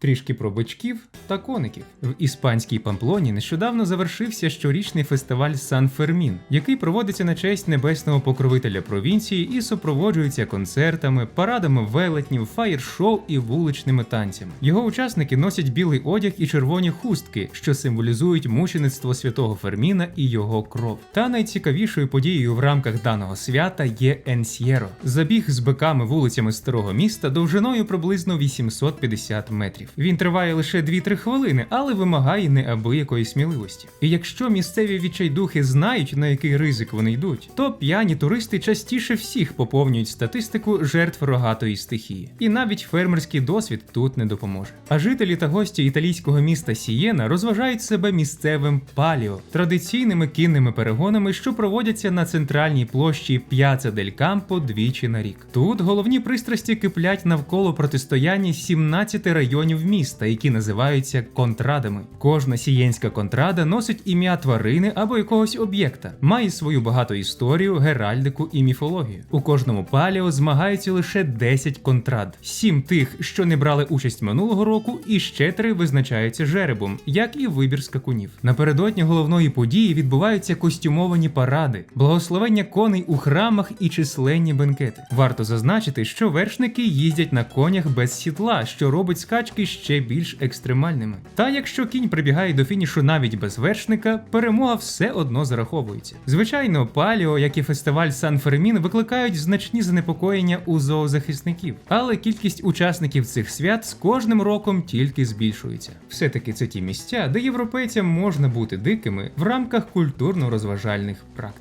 Трішки про бичків та коників. В іспанській Памплоні нещодавно завершився щорічний фестиваль Сан Фермін, який проводиться на честь небесного покровителя провінції і супроводжується концертами, парадами велетнів, фаєр-шоу і вуличними танцями. Його учасники носять білий одяг і червоні хустки, що символізують мучеництво святого Ферміна і його кров. Та найцікавішою подією в рамках даного свята є Енсьєро забіг з биками вулицями старого міста довжиною приблизно 850 метрів. Він триває лише 2-3 хвилини, але вимагає неабиякої сміливості. І якщо місцеві відчайдухи знають, на який ризик вони йдуть, то п'яні туристи частіше всіх поповнюють статистику жертв рогатої стихії. І навіть фермерський досвід тут не допоможе. А жителі та гості італійського міста Сієна розважають себе місцевим паліо, традиційними кінними перегонами, що проводяться на центральній площі П'яца дель Кампо двічі на рік. Тут головні пристрасті киплять навколо протистояння 17 районів міста, які називаються контрадами. Кожна сієнська контрада носить ім'я тварини або якогось об'єкта, має свою багату історію, геральдику і міфологію. У кожному паліо змагаються лише 10 контрад, 7 тих, що не брали участь минулого року, і ще 3 визначаються жеребом, як і вибір скакунів. Напередодні головної події відбуваються костюмовані паради, благословення коней у храмах і численні бенкети. Варто зазначити, що вершники їздять на конях без сідла, що робить скачки ще більш екстремальними. Та якщо кінь прибігає до фінішу навіть без вершника, перемога все одно зараховується. Звичайно, паліо, як і фестиваль Сан Фермін, викликають значні занепокоєння у зоозахисників, але кількість учасників цих свят з кожним роком тільки збільшується. Все-таки це ті місця, де європейцям можна бути дикими в рамках культурно-розважальних практик.